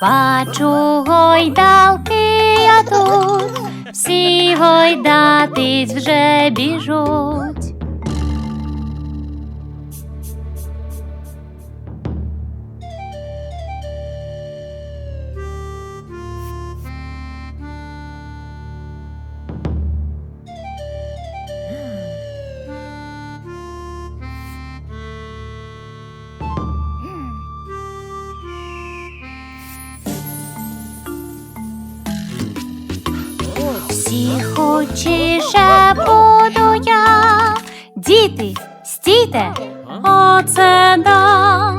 Бачу гойдалки я тут, всі гойдатись вже біжуть. Всі хочіше буду я. Діти, стійте, оце да.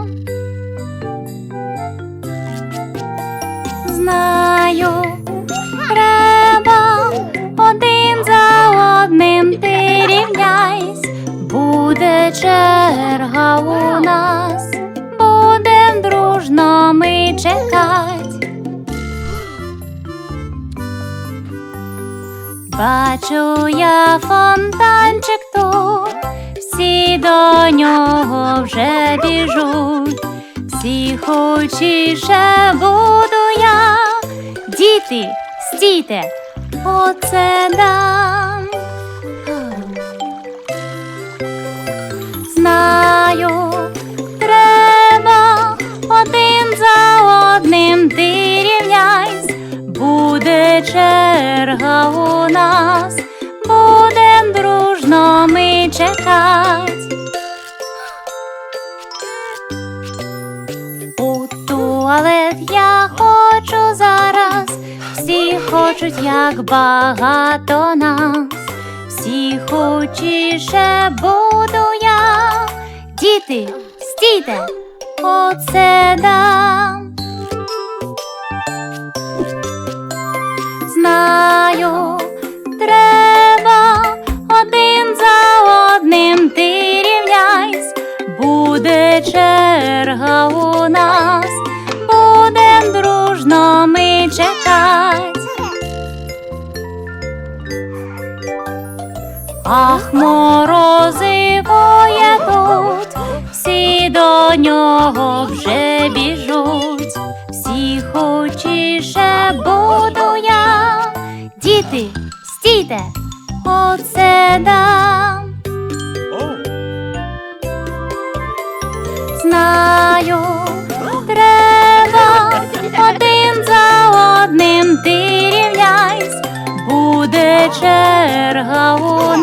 Знаю, треба один за одним ти рівняйсь. Буде черга у нас, будем дружно Бачу я фонтанчик тут, всі до нього вже біжуть, всі хочіше буду я. Діти, стійте, оце дам. Знаю, треба один за одним черга у нас, будем дружно ми чекать. У туалет я хочу зараз, всі хочуть, як багато нас, всі хочіше буду я. Діти, стійте, оце дам. Треба один за одним ти рівняйсь, буде черга у нас, будем дружно ми чекать. Ах, морозиво є тут, всі до нього вже біжуть, всі хочіше буду я. Діти, стійте, оце дам. Знаю, треба один за одним ти рівняйсь, буде черга у